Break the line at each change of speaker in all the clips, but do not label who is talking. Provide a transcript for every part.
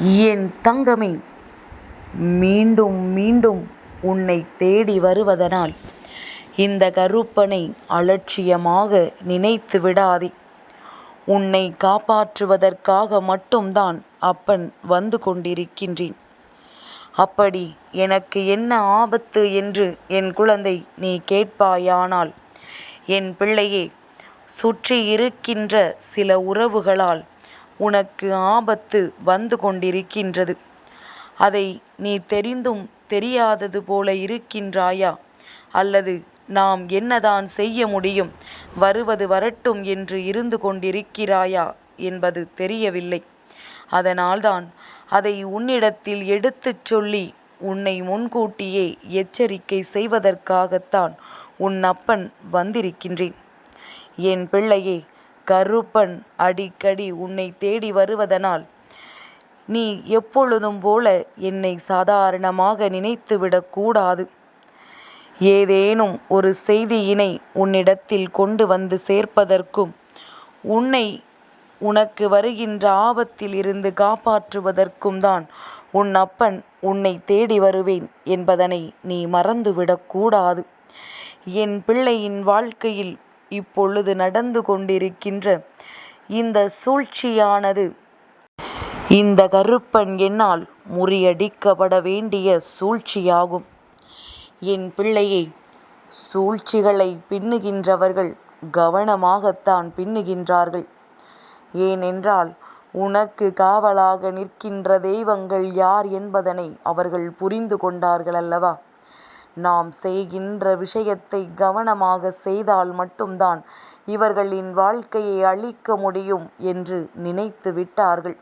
என் தங்கமே மீண்டும் மீண்டும் உன்னை தேடி வருவதனால் இந்த கருப்பனை அலட்சியமாக நினைத்து விடாதே. உன்னை காப்பாற்றுவதற்காக மட்டும்தான் அப்பன் வந்து கொண்டிருக்கின்றேன். அப்படி எனக்கு என்ன ஆபத்து என்று என் குழந்தை நீ கேட்பாயானால் என் பிள்ளையே சுற்றி இருக்கின்ற சில உறவுகளால் உனக்கு ஆபத்து வந்து கொண்டிருக்கின்றது. அதை நீ தெரிந்தும் தெரியாதது போல இருக்கின்றாயா? அல்லது நாம் என்னதான் செய்ய முடியும்? வருவது வரட்டும் என்று இருந்து கொண்டிருக்கிறாயா? என்பது தெரியவில்லை. அதனால்தான் அதை உன்னிடத்தில் எடுத்துச் சொல்லி உன்னை முன்கூட்டியே எச்சரிக்கை செய்வதற்காகத்தான் உன் அப்பன் வந்திருக்கின்றேன். என் பிள்ளையே கருப்பன் அடிக்கடி உன்னை தேடி வருவதனால் நீ எப்பொழுதும் போல என்னை சாதாரணமாக நினைத்துவிடக்கூடாது ஏதேனும் ஒரு செய்தியினை உன்னிடத்தில் கொண்டு வந்து சேர்ப்பதற்கும் உன்னை உனக்கு வருகின்ற ஆபத்தில் இருந்து காப்பாற்றுவதற்கும் தான் உன் அப்பன் உன்னை தேடி வருவேன் என்பதனை நீ மறந்துவிடக்கூடாது என் பிள்ளையின் வாழ்க்கையில் இப்பொழுது நடந்து கொண்டிருக்கின்ற இந்த சூழ்ச்சியானது இந்த கருப்பன் என்னால் முறியடிக்கப்பட வேண்டிய சூழ்ச்சியாகும். என் பிள்ளையை சூழ்ச்சிகளை பின்னுகின்றவர்கள் கவனமாகத்தான் பின்னுகின்றார்கள். ஏனென்றால் உனக்கு காவலாக நிற்கின்ற தெய்வங்கள் யார் என்பதனை அவர்கள் புரிந்து கொண்டார்கள் அல்லவா நாம் செய்கின்ற விஷயத்தை கவனமாக செய்தால் மட்டும்தான் இவர்களின் வாழ்க்கையை அழிக்க முடியும் என்று நினைத்து விட்டார்கள்.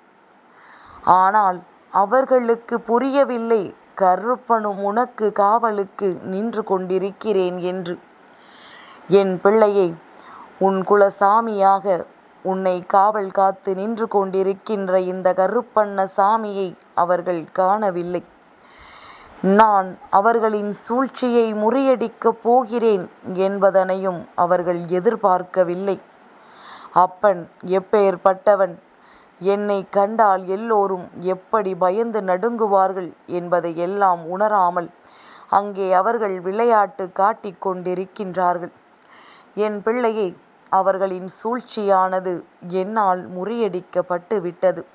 ஆனால் அவர்களுக்கு புரியவில்லை கருப்பனும் உனக்கு காவலுக்கு நின்று கொண்டிருக்கிறேன் என்று. என் பிள்ளையை உன் குலசாமியாக உன்னை காவல் காத்து நின்று கொண்டிருக்கின்ற இந்த கருப்பண்ண சாமியை அவர்கள் காணவில்லை. நான் அவர்களின் சூழ்ச்சியை முறியடிக்கப் போகிறேன் என்பதனையும் அவர்கள் எதிர்பார்க்கவில்லை. அப்பன் எப்பேற்பட்டவன்? என்னை கண்டால் எல்லோரும் எப்படி பயந்து நடுங்குவார்கள் என்பதை எல்லாம் உணராமல் அங்கே அவர்கள் விளையாட்டு காட்டிக் கொண்டிருக்கின்றார்கள். என் பிள்ளையை அவர்களின் சூழ்ச்சியானது என்னால் முறியடிக்கப்பட்டு விட்டது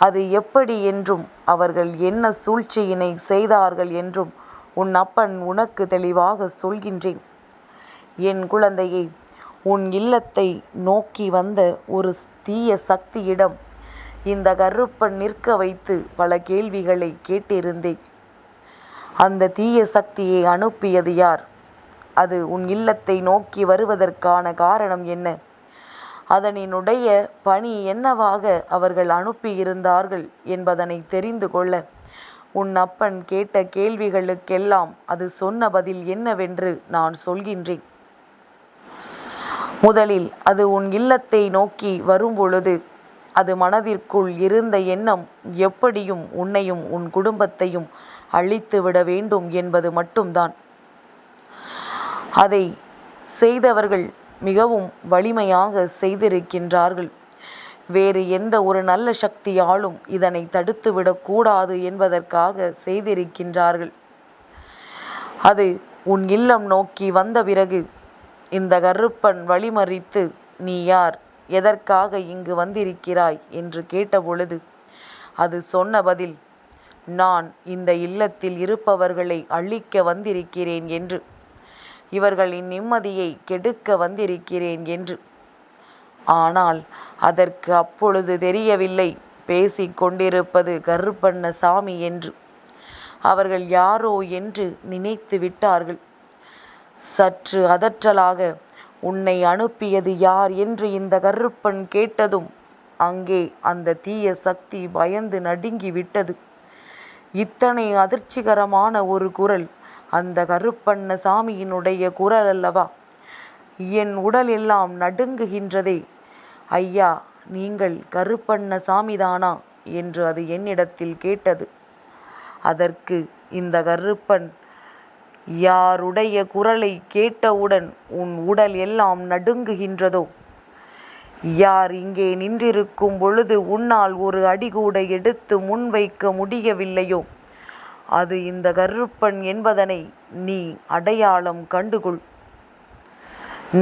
அது எப்படி என்றும் அவர்கள் என்ன சூழ்ச்சியினை செய்தார்கள் என்றும் உன் அப்பன் உனக்கு தெளிவாக சொல்கின்றேன். என் குழந்தையை உன் இல்லத்தை நோக்கி வந்த ஒரு தீய சக்தியிடம் இந்த கருப்பன் நிற்க வைத்து பல கேள்விகளை கேட்டிருந்தேன். அந்த தீய சக்தியை அனுப்பியது யார்? அது உன் இல்லத்தை நோக்கி வருவதற்கான காரணம் என்ன? அதனினுடைய பணி என்னவாக அவர்கள் அனுப்பியிருந்தார்கள் என்பதனை தெரிந்து கொள்ள உன் அப்பன் கேட்ட கேள்விகளுக்கெல்லாம் அது சொன்ன பதில் என்னவென்று நான் சொல்கின்றேன். முதலில் அது உன் இல்லத்தை நோக்கி வரும்பொழுது அது மனதிற்குள் இருந்த எண்ணம் எப்படியும் உன்னையும் உன் குடும்பத்தையும் அழித்துவிட வேண்டும் என்பது மட்டும்தான். அதை செய்தவர்கள் மிகவும் வலிமையாக செய்திருக்கின்றார்கள். வேறு எந்த ஒரு நல்ல சக்தியாலும் இதனை தடுத்துவிடக்கூடாது என்பதற்காக செய்திருக்கின்றார்கள். அது உன் இல்லம் நோக்கி வந்த பிறகு இந்த கருப்பன் வழிமறித்து நீ யார்? எதற்காக இங்கு வந்திருக்கிறாய்? என்று கேட்டபொழுது அது சொன்ன பதில் நான் இந்த இல்லத்தில் இருப்பவர்களை அழிக்க வந்திருக்கிறேன் என்று. இவர்களின் நிம்மதியை கெடுக்க வந்திருக்கிறேன் என்று. ஆனால் அதற்கு அப்பொழுது தெரியவில்லை. பேசிக் கொண்டிருப்பது கருப்பண்ண சாமி என்று. அவர்கள் யாரோ என்று நினைத்து விட்டார்கள். சற்று அதற்றலாக உன்னை அனுப்பியது யார்? என்று இந்த கருப்பன் கேட்டதும் அங்கே அந்த தீய சக்தி பயந்து நடுங்கி விட்டது இத்தனை அதிர்ச்சிகரமான ஒரு குரல் அந்த கருப்பண்ண சாமியினுடைய குரல் அல்லவா? என் உடல் எல்லாம் நடுங்குகின்றதே. ஐயா நீங்கள் கருப்பண்ண சாமிதானா? என்று அது என்னிடத்தில் கேட்டது. அதற்கு இந்த கருப்பன் யாருடைய குரலை கேட்டவுடன் உன் உடல் எல்லாம் நடுங்குகின்றதோ? யார் இங்கே நின்றிருக்கும் பொழுது உன்னால் ஒரு அடிகூட எடுத்து முன்வைக்க முடியவில்லையோ? அது இந்த கருப்பன் என்பதனை நீ அடையாளம் கண்டுகொள்.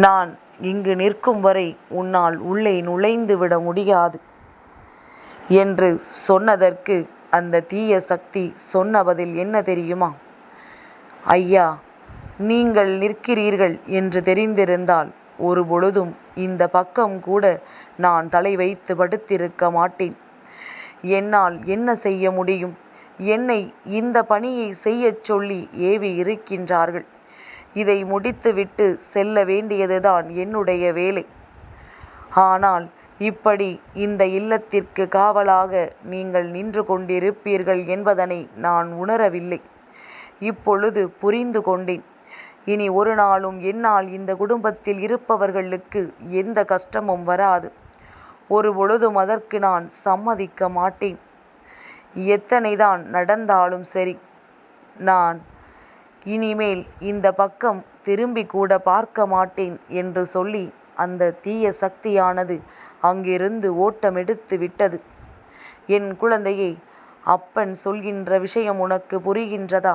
நான் இங்கு நிற்கும் வரை உன்னால் உள்ளே நுழைந்து விட முடியாது. என்று சொன்னதற்கு அந்த தீய சக்தி சொன்ன பதில் என்ன தெரியுமா? ஐயா நீங்கள் நிற்கிறீர்கள் என்று தெரிந்திருந்தால் ஒரு பொழுதும் இந்த பக்கம் கூட நான் தலை வைத்து படுத்திருக்க மாட்டேன். என்னால் என்ன செய்ய முடியும்? என்னை இந்த பணியை செய்யச் சொல்லி ஏவி இருக்கின்றார்கள். இதை முடித்துவிட்டு செல்ல வேண்டியதுதான் என்னுடைய வேலை. ஆனால் இப்படி இந்த இல்லத்திற்கு காவலாக நீங்கள் நின்று கொண்டிருப்பீர்கள் என்பதனை நான் உணரவில்லை. இப்பொழுது புரிந்து கொண்டேன். இனி ஒரு நாளும் என்னால் இந்த குடும்பத்தில் இருப்பவர்களுக்கு எந்த கஷ்டமும் வராது. ஒரு பொழுதும் அதற்கு நான் சம்மதிக்க மாட்டேன். எத்தனைதான் நடந்தாலும் சரி நான் இனிமேல் இந்த பக்கம் திரும்பி கூட பார்க்க மாட்டேன் என்று சொல்லி அந்த தீய சக்தியானது அங்கிருந்து ஓட்டமெடுத்து விட்டது. என் குழந்தையே அப்பன் சொல்கின்ற விஷயம் உனக்கு புரிகின்றதா?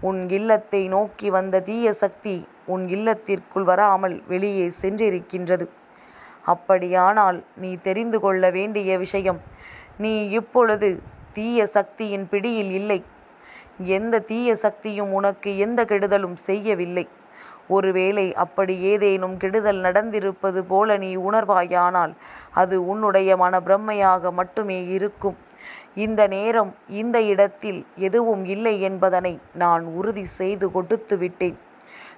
உன் இல்லத்தை நோக்கி வந்த தீய சக்தி உன் இல்லத்திற்குள் வராமல் வெளியே சென்றிருக்கின்றது. அப்படியானால் நீ தெரிந்து கொள்ள வேண்டிய விஷயம் நீ இப்பொழுது தீய சக்தியின் பிடியில் இல்லை. எந்த தீய சக்தியும் உனக்கு எந்த கெடுதலும் செய்யவில்லை. ஒருவேளை அப்படி ஏதேனும் கெடுதல் நடந்திருப்பது போல நீ உணர்வாயானால் அது உன்னுடைய மனப்பிரம்மையாக மட்டுமே இருக்கும். இந்த நேரம் இந்த இடத்தில் எதுவும் இல்லை என்பதனை நான் உறுதி செய்து கொடுத்து விட்டேன்.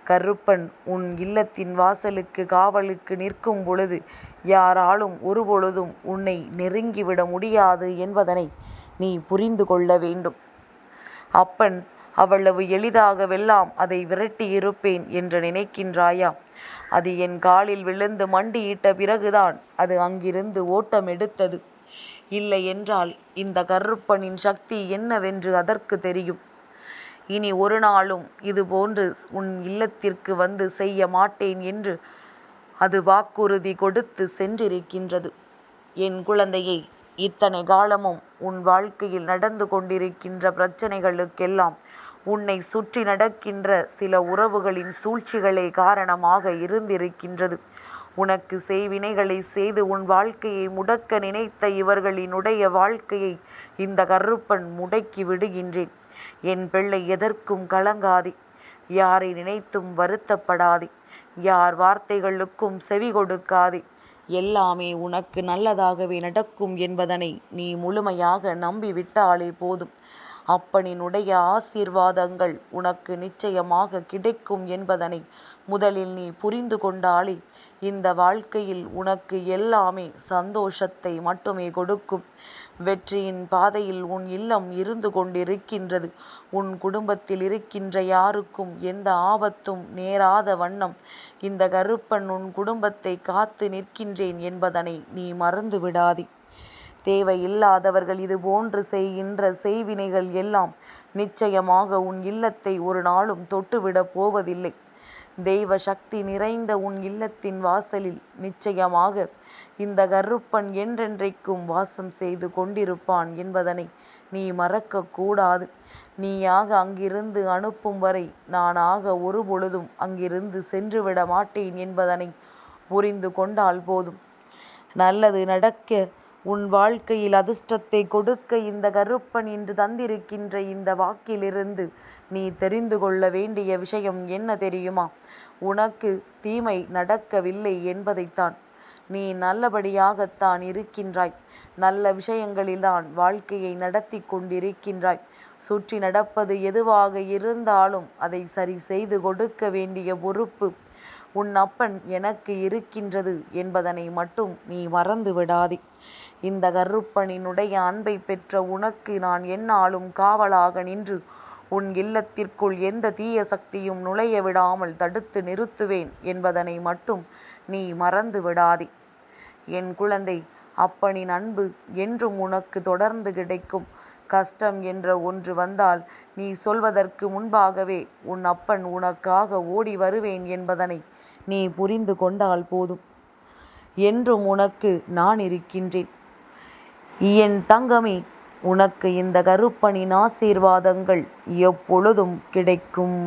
கருப்பன் உன் இல்லத்தின் வாசலுக்கு காவலுக்கு நிற்கும் பொழுது யாராலும் ஒருபொழுதும் உன்னை நெருங்கிவிட முடியாது என்பதனை நீ புரிந்து கொள்ள வேண்டும். அப்பன் அவ்வளவு எளிதாகவெல்லாம் அதை விரட்டியிருப்பேன் என்று நினைக்கின்றாயா? அது என் காலில் விழுந்து மண்டியிட்ட பிறகுதான் அது அங்கிருந்து ஓட்டம் எடுத்தது. இல்லை என்றால் இந்த கருப்பனின் சக்தி என்னவென்று அதற்கு தெரியும். இனி ஒரு நாளும் இது போன்று உன் இல்லத்திற்கு வந்து செய்ய மாட்டேன் என்று அது வாக்குறுதி கொடுத்து சென்றிருக்கின்றது. என் குழந்தையை இத்தனை காலமும் உன் வாழ்க்கையில் நடந்து கொண்டிருக்கின்ற பிரச்சனைகளுக்கெல்லாம் உன்னை சுற்றி நடக்கின்ற சில உறவுகளின் சூழ்ச்சிகளே காரணமாக இருந்திருக்கின்றது. உனக்கு செய்வினைகளை செய்து உன் வாழ்க்கையை முடக்க நினைத்த இவர்களினுடைய வாழ்க்கையை இந்த கருப்பன் முடக்கி விடுகின்றேன். என் பிள்ளை எதற்கும் கலங்காதே. யாரை நினைத்தும் வருத்தப்படாதே. யார் வார்த்தைகளுக்கும் செவி கொடுக்காதே. எல்லாமே உனக்கு நல்லதாகவே நடக்கும் என்பதனை நீ முழுமையாக நம்பிவிட்டாலே போதும். அப்பனினுடைய ஆசீர்வாதங்கள் உனக்கு நிச்சயமாக கிடைக்கும் என்பதனை முதலில் நீ புரிந்து கொண்டாலே இந்த வாழ்க்கையில் உனக்கு எல்லாமே சந்தோஷத்தை மட்டுமே கொடுக்கும். வெற்றியின் பாதையில் உன் இல்லம் இருந்து கொண்டிருக்கின்றது. உன் குடும்பத்தில் இருக்கின்ற யாருக்கும் எந்த ஆபத்தும் நேராத வண்ணம். இந்த கருப்பன் உன் குடும்பத்தை காத்து நிற்கின்றேன் என்பதனை நீ மறந்து விடாதே. தேவையில்லாதவர்கள் இது போன்று செய்கின்ற செய்வினைகள் எல்லாம் நிச்சயமாக உன் இல்லத்தை ஒரு நாளும் தொட்டுவிடப் போவதில்லை. தெய்வ சக்தி நிறைந்த உன் இல்லத்தின் வாசலில் நிச்சயமாக இந்த கருப்பன் என்றென்றைக்கும் வாசம் செய்து கொண்டிருப்பான் என்பதனை நீ மறக்கக்கூடாது. நீயாக அங்கிருந்து அனுப்பும் வரை நானாக ஒரு பொழுதும் அங்கிருந்து சென்றுவிட மாட்டேன் என்பதனை புரிந்து கொண்டால் போதும். நல்லது நடக்க உன் வாழ்க்கையில் அதிர்ஷ்டத்தை கொடுக்க இந்த கருப்பன் இன்று தந்திருக்கின்ற இந்த வாக்கிலிருந்து நீ தெரிந்து கொள்ள வேண்டிய விஷயம் என்ன தெரியுமா? உனக்கு தீமை நடக்கவில்லை என்பதைத்தான். நீ நல்லபடியாகத்தான் இருக்கின்றாய். நல்ல விஷயங்களில்தான் வாழ்க்கையை நடத்தி கொண்டிருக்கின்றாய். சுற்றி நடப்பது எதுவாக இருந்தாலும் அதை சரி செய்து கொடுக்க வேண்டிய பொறுப்பு உன் அப்பன் எனக்கு இருக்கின்றது என்பதனை மட்டும் நீ மறந்து விடாதே இந்த கருப்பனினுடைய அன்பை பெற்ற உனக்கு நான் என்னாலும் காவலாக நின்று உன் இல்லத்திற்குள் எந்த தீய சக்தியும் நுழைய விடாமல் தடுத்து நிறுத்துவேன் என்பதனை மட்டும் நீ மறந்து விடாதே. என் குழந்தை அப்பனின் அன்பு என்றும் உனக்கு தொடர்ந்து கிடைக்கும். கஷ்டம் என்ற ஒன்று வந்தால் நீ சொல்வதற்கு முன்பாகவே உன் அப்பன் உனக்காக ஓடி வருவேன் என்பதனை நீ புரிந்து கொண்டால் போதும். என்றும் உனக்கு நான் இருக்கின்றேன். என் தங்கமே உனக்கு இந்த கருப்பனின் ஆசீர்வாதங்கள் எப்பொழுதும் கிடைக்கும்.